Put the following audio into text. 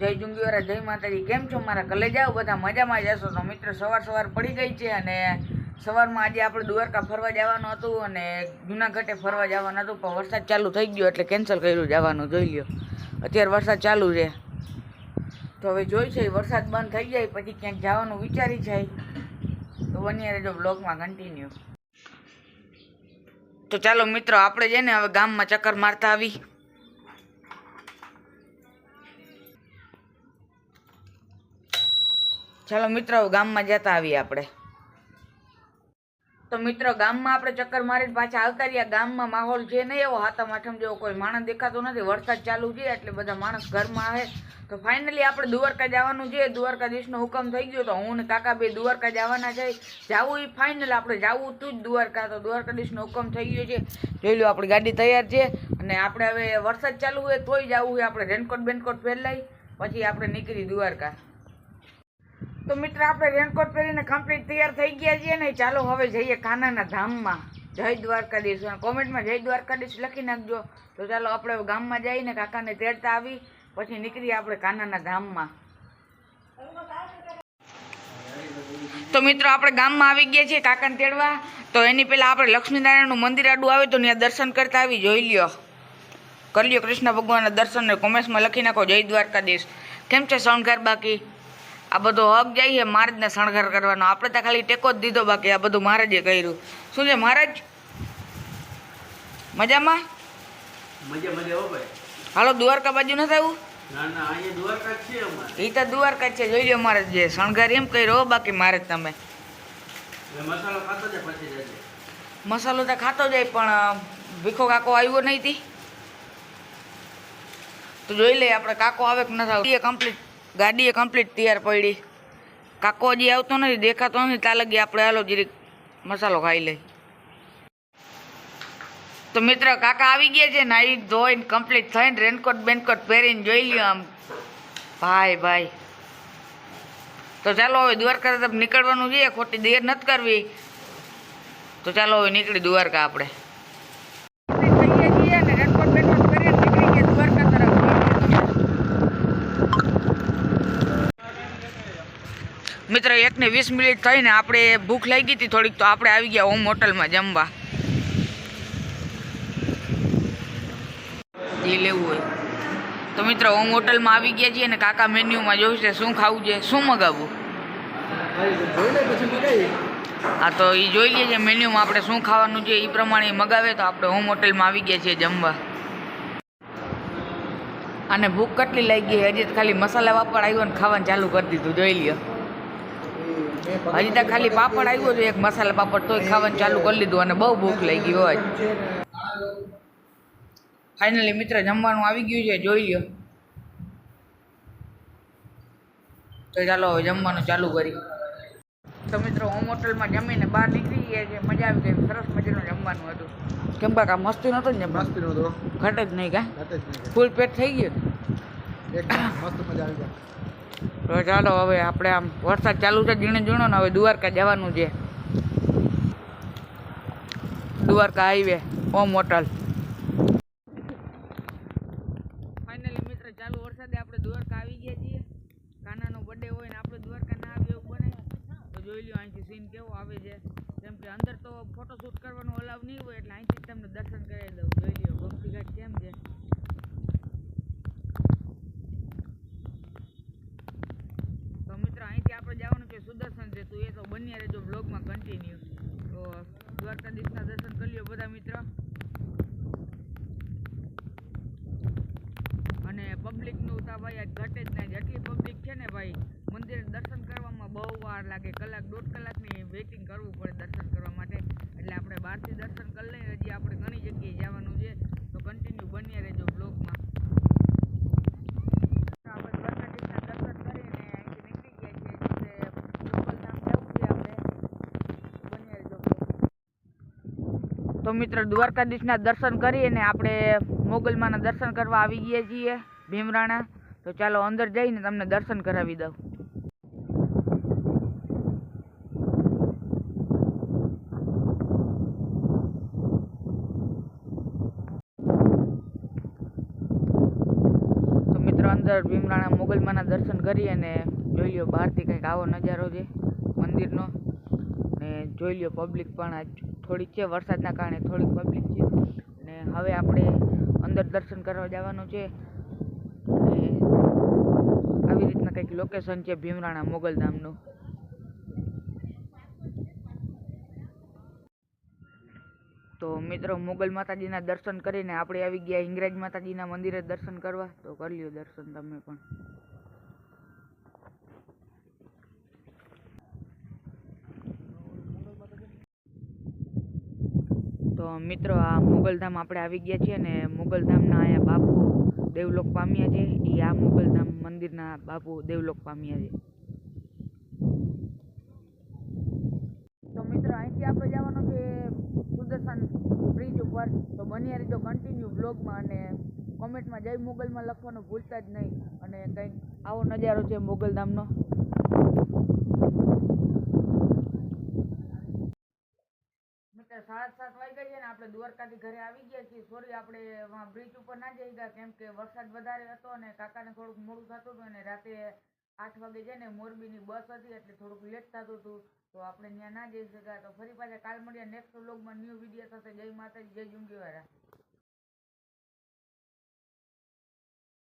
જય જુંગીવારા જય માતાજી. કેમ છો મારા? કલે જાઓ બધા? મજામાં જશો તો મિત્રો, સવાર સવાર પડી ગઈ છે અને સવારમાં આજે આપણે દ્વારકા ફરવા જવાનું હતું અને જુનાગઢે ફરવા જવાનું હતું, પણ વરસાદ ચાલુ થઈ ગયો એટલે કેન્સલ કર્યું જવાનું, જોઈ લ્યો. અત્યારે વરસાદ ચાલુ છે. તો હવે જોઈ છે, વરસાદ બંધ થઈ જાય, પછી ક્યાંક જવાનું વિચારી જાય. તો બની રહેજો બ્લોગમાં કન્ટિન્યુ તો ચાલો મિત્રો, આપણે છે ને હવે ગામમાં ચક્કર મારતા આવી. ચાલો મિત્રો, ગામમાં જતા આવીએ આપણે. તો મિત્રો, ગામમાં આપણે ચક્કર મારીને પાછા આવતા રહ્યા. ગામમાં માહોલ છે નહીં એવો, હાથમ આઠમ જેવો કોઈ માણસ દેખાતો નથી. વરસાદ ચાલુ છે, એટલે બધા માણસ ઘરમાં આવે. તો ફાઇનલી આપણે દ્વારકા જવાનું છે. દ્વારકાધીશનો હુકમ થઈ ગયો, તો હું ને કાકા બે દ્વારકા જવાના છે. જવું એ ફાઇનલ આપણે જાવું તું જ દ્વારકા. તો દ્વારકાધીશનો હુકમ થઈ ગયો છે. જોઈ લો, આપણી ગાડી તૈયાર છે. અને આપણે હવે વરસાદ ચાલુ હોય તોય જવું હોય આપણે રેનકોટ બેનકોટ પહેરલાઈ પછી આપણે નીકળી દ્વારકા. તો મિત્ર, આપણે રેનકોટ પહેરીને કમ્પ્લીટ તૈયાર થઈ ગયા છીએ ને, ચાલો હવે જઈએ કાનાના ધામમાં. જય દ્વારકાધીશ. કોમેન્ટમાં જય દ્વારકાધીશ લખી નાખજો. તો ચાલો આપણે ગામમાં જઈને કાકાને તેડતા આવી, પછી નીકળીએ આપણે કાનાના ધામમાં. તો મિત્રો, આપણે ગામમાં આવી ગયા છીએ કાકાને તેડવા. તો એની પહેલાં આપણે લક્ષ્મીનારાયણનું મંદિર આડું આવે તો ત્યાં દર્શન કરતા આવી. જોઈ લ્યો. કરી લ્યો કૃષ્ણ ભગવાનના દર્શન ને કોમેન્ટ્સમાં લખી નાખો. જય દ્વારકાધીશ. કેમ છે, શણગાર બાકી? આ બધો હક જાય છે મહારાજને શણગાર કરવાનો. આપણે તો ખાલી ટેકો જ દીધો બાકી આ બધું મહારાજે કર્યું. શું છે મહારાજ? મજામાં? હાલો દ્વારકા બાજુ નથી આવ્યું ના ના એ તો દ્વારકા છે. જોઈ લો મહારાજ જે શણગાર એમ કર્યો બાકી મહારાજ તમે. મસાલો તો ખાતો જાય પણ ભીખો કાકો આવ્યો નહીં તી તો જોઈ લઈએ આપણે કાકો આવે કે નથી એ કમ્પ્લીટ ગાડીએ કમ્પ્લીટ તૈયાર પડી. કાકો હજી આવતો નથી, દેખાતો નથી તાલગી લગી આપણે હાલો જરીક મસાલો ખાઈ લઈ. તો મિત્ર, કાકા આવી ગયા છે નાઈ ધોઈને કમ્પ્લીટ થઈને રેનકોટ બેનકોટ પહેરીને જોઈ લ્યો આમ. ભાઈ ભાઈ. તો ચાલો હવે દ્વારકા તરફ નીકળવાનું છે, ખોટી દેર નથી કરવી. તો ચાલો હવે નીકળી દ્વારકા આપણે. મિત્ર, એકને વીસ મિનિટ થઈને આપણે ભૂખ લાગી હતી થોડીક, તો આપણે આવી ગયા હોમ હોટલમાં જમવા. જે લેવું હોય. તો મિત્ર, હોમ હોટલમાં આવી ગયા છીએ અને કાકા મેન્યુમાં જોયું છે શું ખાવું છે, શું મગાવવું? હા, તો એ જોઈ લઈએ મેન્યુમાં આપણે શું ખાવાનું છે એ પ્રમાણે મગાવે તો આપણે હોમ હોટલમાં આવી ગયા છીએ જમવા. અને ભૂખ કેટલી લાગી હજી તો ખાલી મસાલા વાપર આવ્યો ને ખાવાનું ચાલુ કરી દીધું, જોઈ લ્યો. હજી તો ખાલી પાપડ આવ્યો છે એક મસાલા પાપડ તોય ખાવાનું ચાલુ કરી લીધું અને બહુ ભૂખ લાગી હોય. ફાઇનલી મિત્ર જમવાનું આવી ગયું છે જોઈ લ્યો. તો ચાલો હવે જમવાનું ચાલુ કરી. તો મિત્રો હોમ હોટલમાં જમીને બહાર નીકળી ગયા છે મજા આવી ગઈ સરસ મજાનું જમવાનું હતું. કેમ કાકા મસ્તી નહોતું ને મસ્તી મસ્તીનો ઘટે જ નહીં કા? ફૂલ પેટ થઈ ગયું? મસ્ત મજા આવી જાય તો ચાલો, હવે આપણે આમ વરસાદ ચાલુ છે, ઝીણો ઝીણો ને હવે દ્વારકા જવાનું છે. Dwarka highway, Om hotel. Finally મિત્ર, ચાલુ વરસાદે આપણે દ્વારકા આવી ગયા છીએ. કાનાનો બર્થડે હોય ને આપણે દ્વારકા ના આવે બને. જોઈ લ્યો, અહીંથી સીન કેવો આવે છે. કેમ કે અંદર તો ફોટોશૂટ કરવાનું અલાવ નહીં હોય, એટલે અહીંથી તમને દર્શન કરાવી દઉં. જોઈ લ્યો, ગમતી ઘાટ કેમ છે તો મિત્રો અહીંથી આપણે જવાનું છે સુદર્શન છે, તો એ તો બન્યા રહેજો બ્લોગમાં કન્ટિન્યુ તો દ્વારકાધીશના દર્શન કરી લ્યો બધા મિત્ર. અને પબ્લિકનું તો ભાઈ આજ ઘટે જ નહીં. જેટલી પબ્લિક છે ને ભાઈ, મંદિર દર્શન કરવામાં બહુ વાર લાગે. કલાક, દોઢ કલાકની વેઇટિંગ કરવું પડે દર્શન કરવા માટે. એટલે આપણે બહારથી દર્શન કરી લઈએ. હજી આપણે ઘણી જગ્યાએ જવાનું છે. તો કન્ટિન્યુ બન્યા રહેજો બ્લોગમાં આપણે દ્વારકાધીશના દર્શન કરીને અહીંથી નીકળી ગયા છીએ એટલે ગોકુલધામ જવું છે આપણે બન્યા રહેજો બ્લોગમાં. તો મિત્ર દ્વારકાધીશના દર્શન કરીને આપણે મોગલમાના દર્શન કરવા આવી ગયા છીએ ભીમરાણા. તો ચાલો અંદર જઈને તમને દર્શન કરાવી દઉં. તો મિત્રો અંદર ભીમરાણા મોગલમાના દર્શન કરી અને જોઈ લો બહારથી કંઈક આવો નજારો છે મંદિરનો. ને જોઈ લ્યો પબ્લિક પણ થોડીક છે વરસાદના કારણે થોડીક પબ્લિક છે. ને હવે આપણે અંદર દર્શન કરવા જવાનું છે. ને આવી રીતના કંઈક લોકેશન છે ભીમરાણા મોગલધામનું તો મિત્રો મુગલ માતાજીના દર્શન કરીને આપણે આવી ગયા. હિંગરાજ માતાજીના મંદિરે દર્શન કરવા. તો કરી લ્યો દર્શન તમે પણ. તો મિત્રો, આ મુગલધામ આપણે આવી ગયા છીએ અને મુગલધામના અહીંયા બાપુ દેવલોક પામ્યા છે. એ આ મુગલધામ મંદિરના બાપુ દેવલોક પામ્યા છે. તો મિત્રો, અહીંથી આપણે જવાનું છે સુદર્શન બ્રિજ ઉપર. તો બની રહેજો કન્ટિન્યુ બ્લોગમાં અને કોમેન્ટમાં જય મુગલમાં લખવાનું ભૂલતા જ નહીં. અને કંઈક આવો નજારો છે મોગલધામનો. સાડા સાત વાગ્યા છે ને આપણે દ્વારકાથી ઘરે આવી ગયા છીએ. સોરી, આપણે બ્રિજ ઉપર ના જઈ ગયા, કેમ કે વરસાદ વધારે હતો અને કાકાને થોડુંક મોડું થતું હતું અને રાતે આઠ વાગે છે ને મોરબીની બસ હતી એટલે થોડુંક લેટ થતું હતું. તો આપણે ત્યાં ના જઈ શક્યા. તો ફરી પાછા કાલ મળ્યા નેક્સ્ટ વ્લોગમાં ન્યૂ વીડિયો થશે જય માતાજી, જય જુંગીવાળા